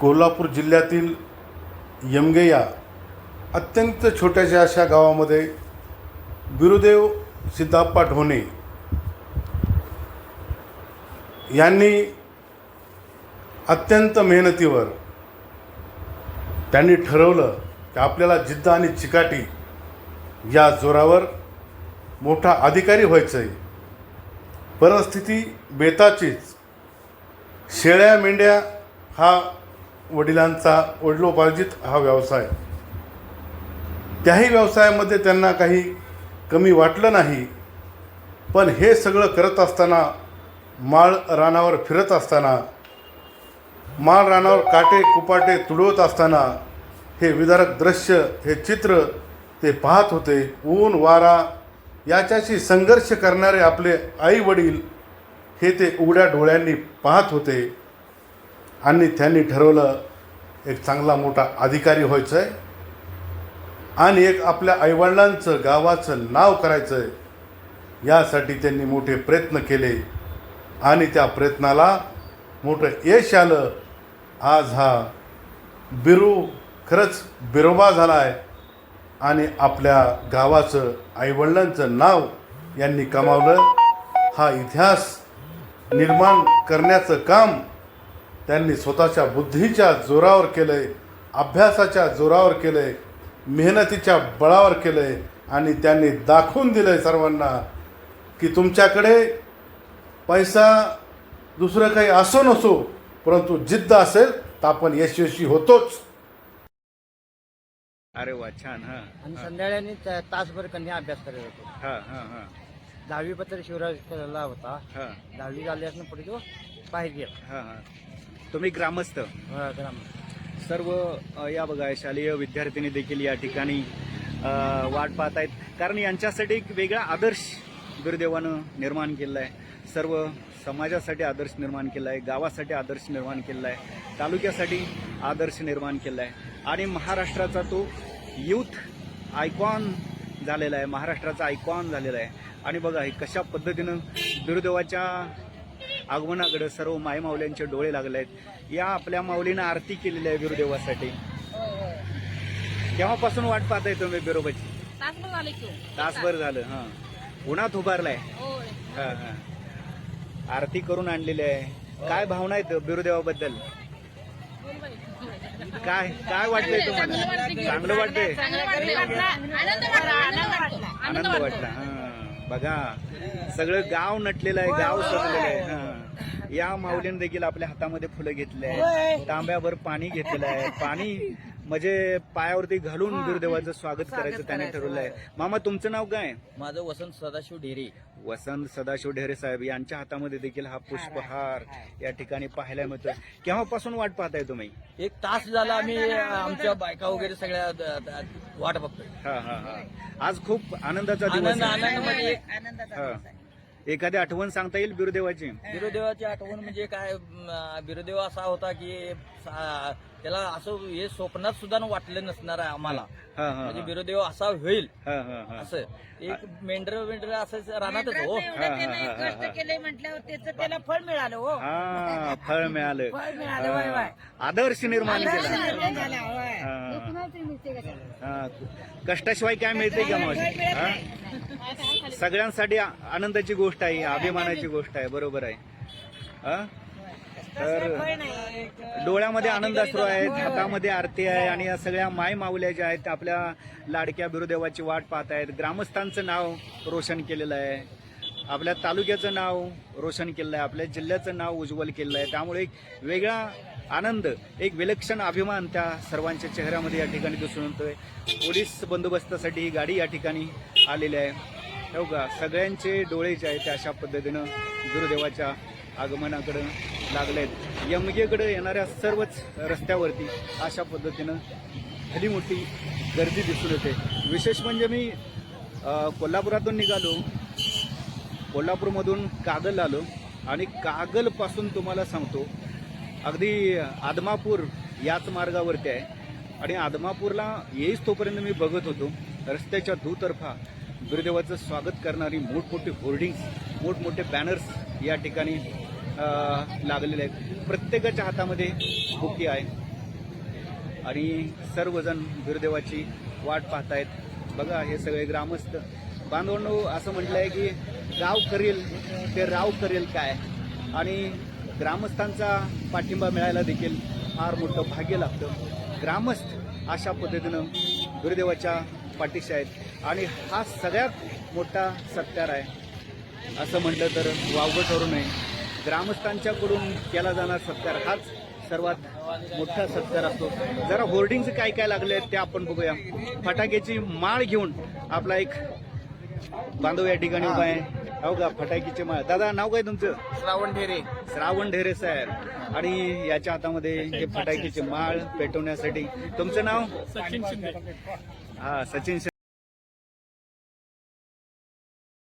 कोल्हापूर जिल्ह्यातील यमगे या अत्यंत छोट्याशा अशा गावामध्ये गुरुदेव सिद्धाप्पा ढोणे यांनी अत्यंत मेहनतीवर त्यांनी ठरवलं की आपल्याला जिद्द आणि चिकाटी या जोरावर मोठा अधिकारी व्हायचं आहे परिस्थिती बेताचीच. शेळ्या मेंढ्या हा वडिलांचा वडिलोपार्जित हा व्यवसाय. त्याही व्यवसायामध्ये त्यांना काही कमी वाटलं नाही. पण हे सगळं करत असताना माळ रानावर फिरत असताना माळ रानावर काटे कुपाटे तुडवत असताना हे विदारक दृश्य हे चित्र ते पाहत होते. ऊन वारा याच्याशी संघर्ष करणारे आपले आई वडील हे ते उघड्या डोळ्यांनी पाहत होते. आणि त्यांनी ठरवलं एक चांगला मोठा अधिकारी व्हायचं आहे आणि एक आपल्या आईवडिलांचं गावाचं नाव करायचं आहे यासाठी त्यांनी मोठे प्रयत्न केले. आणि त्या प्रयत्नाला मोठं यश आलं. आज हा बिरू खरंच बिरोबा झाला आहे आणि आपल्या गावाचं आईवडिलांचं नाव यांनी कमावलं. हा इतिहास निर्माण करण्याचं काम त्यांनी स्वतःच्या बुद्धीच्या जोरावर केलं आहे अभ्यासाच्या जोरावर केलं आहे मेहनतीच्या बळावर केलं आहे आणि त्यांनी दाखवून दिलं आहे सर्वांना की तुमच्याकडे पैसा दुसरं काही असो नसो परंतु जिद्द असेल तर आपण यशस्वी होतोच. अरे वा छान हा. आणि संध्याकाळी त- तासभर कन्या अभ्यास करत होतो. हा हा हा. दहावी पत्र शिवराज केलेला होता. हा. दहावी झाल्यास पुढे तो बाहेर गेला. हा हा. तुम्ही ग्रामस्थ. सर्व या बघा शालेय विद्यार्थिनी देखील या ठिकाणी वाट पाहत आहेत. कारण यांच्यासाठी एक वेगळा आदर्श गुरुदेवानं निर्माण केलेला आहे. सर्व समाजासाठी आदर्श निर्माण केला आहे गावासाठी आदर्श निर्माण केलेला आहे तालुक्यासाठी आदर्श निर्माण केला आहे. आणि महाराष्ट्राचा तो यूथ आयकॉन झालेला आहे महाराष्ट्राचा आयकॉन झालेला आहे. आणि बघा हे कशा पद्धतीनं गुरुदेवाच्या आगमनाकडे सर्व मायमाऊल्यांचे डोळे लागले आहेत या आपल्या माऊलीनं आरती केलेली आहे गुरुदेवासाठी. केव्हापासून वाट पाहताय तुम्ही बिरोबाची? तासभर झाले हो. तासभर झालं हा. उन्हात उभारलाय. हा हा. आरती करून आणलेली आहे. काय भावना आहेत बिरुदेवाबद्दल. काय काय वाटतंय तुम्हाला? चांगलं वाटतंय वाटला आनंद वाटला. हा. बघा सगळं गाव नटलेलं आहे गाव सजलेलं आहे हा. या माऊलीने देखील आपल्या हातामध्ये फुलं घेतले आहे तांब्यावर पाणी घेतलेलं आहे. पाणी म्हणजे पायावरती घालून गुरुदेवाचं स्वागत करायचं त्याने ठरवलं आहे मामा तुमचं नाव काय? माझं वसंत सदाशिव डेरे वसंत सदाशिव ढेरे साहेब यांच्या हातामध्ये देखील हा पुष्पहार या ठिकाणी पाहायला मिळतोय. केव्हापासून वाट पाहताय तुम्ही? एक तास झाला आम्ही आमच्या बायका वगैरे सगळ्या वाट बघतोय. हा हा हा. आज खूप आनंदाचा दिवस आनंद आहे. आनंद हा. एखादी आठवण सांगता येईल बिरुदेवाची बिरोदेवाची आठवण म्हणजे काय बिरोदेव असा होता की सा- त्याला असं हे स्वप्नात सुद्धा वाटलं नसणार आहे आम्हाला हा हा म्हणजे हा. बिरोदेव असा होईल हा हा हा असं एक मेंढर मेंढर असं राहणारच हो एवढं त्याने हा, हा, कष्ट हा. केले म्हटल्यावर त्याचं त्याला फळ मिळालं हो हा फळ मिळालं फळ. हा. आदर्श निर्माण केला निर्माण झाला, होय. हा. हा. कष्टाशिवाय काय मिळते का हा? सगळ्यांसाठी आनंदाची गोष्ट आहे अभिमानाची गोष्ट आहे बरोबर आहे. तर डोळ्यामध्ये आनंद अश्रू आहेत हातामध्ये आरती आहे आणि या सगळ्या माय माऊल्या ज्या आहेत आपल्या लाडक्या बिरुदेवाची वाट पाहत आहेत. ग्रामस्थांचं नाव रोशन केलेलं आहे. आपल्या तालुक्याचं नाव रोशन केलं आहे आपल्या जिल्ह्याचं नाव उज्ज्वल केलं आहे. त्यामुळे एक वेगळा आनंद एक विलक्षण अभिमान त्या सर्वांच्या चेहऱ्यामध्ये या ठिकाणी दिसून येतोय. पोलीस बंदोबस्तासाठी ही गाडी या ठिकाणी आलेली आहे. हो का? सगळ्यांचे डोळे जे आहेत ते अशा पद्धतीनं गुरुदेवाच्या आगमनाकडं लागले आहेत यमगेकडे येणाऱ्या सर्वच रस्त्यावरती अशा पद्धतीनं भली मोठी गर्दी दिसून येते. विशेष म्हणजे मी कोल्हापुरातून निघालो. कोल्हापूरमधून कागल आलो आणि कागलपासून तुम्हाला सांगतो अगदी आदमापूर याच मार्गावरती आहे. आणि आदमापूरला येईच तोपर्यंत मी बघत होतो रस्त्याच्या दुतर्फा गुरुदेवाचं स्वागत करणारी मोठमोठी होर्डिंग्स मोठमोठे बॅनर्स या ठिकाणी लागलेले आहेत. प्रत्येकाच्या हातामध्ये बुकी आहे. आणि सर्वजण गुरुदेवाची वाट पाहतायत. बघा हे सगळे ग्रामस्थ बांधवांनो असं म्हटलंय की राव करेल ते राव करेल काय? आणि ग्रामस्थांचा पाठिंबा मिळायला देखील फार मोठं भाग्य लागतं. ग्रामस्थ अशा पद्धतीनं गुरुदेवाच्या पाठीशी आहेत. आणि हा सगळ्यात मोठा सत्कार आहे. असं म्हटलं तर वावगं ठरू नये. ग्रामस्थांच्याकडून केला जाणारा सत्कार हाच सर्वात मोठा सत्कार असतो. जरा होर्डिंगचं काय काय लागले ते आपण बघूया. फटाक्याची माळ घेऊन आपला एक बांधव या ठिकाणी उभा आहे. हो का? फटाकीची माळ. दादा नाव काय तुमचं? श्रावण ढेरे. श्रावण ढेरे साहेब आणि याच्या हातामध्ये हे फटाकीची माळ पेटवण्यासाठी तुमचं नाव? सचिन शिंदे. हा सचिन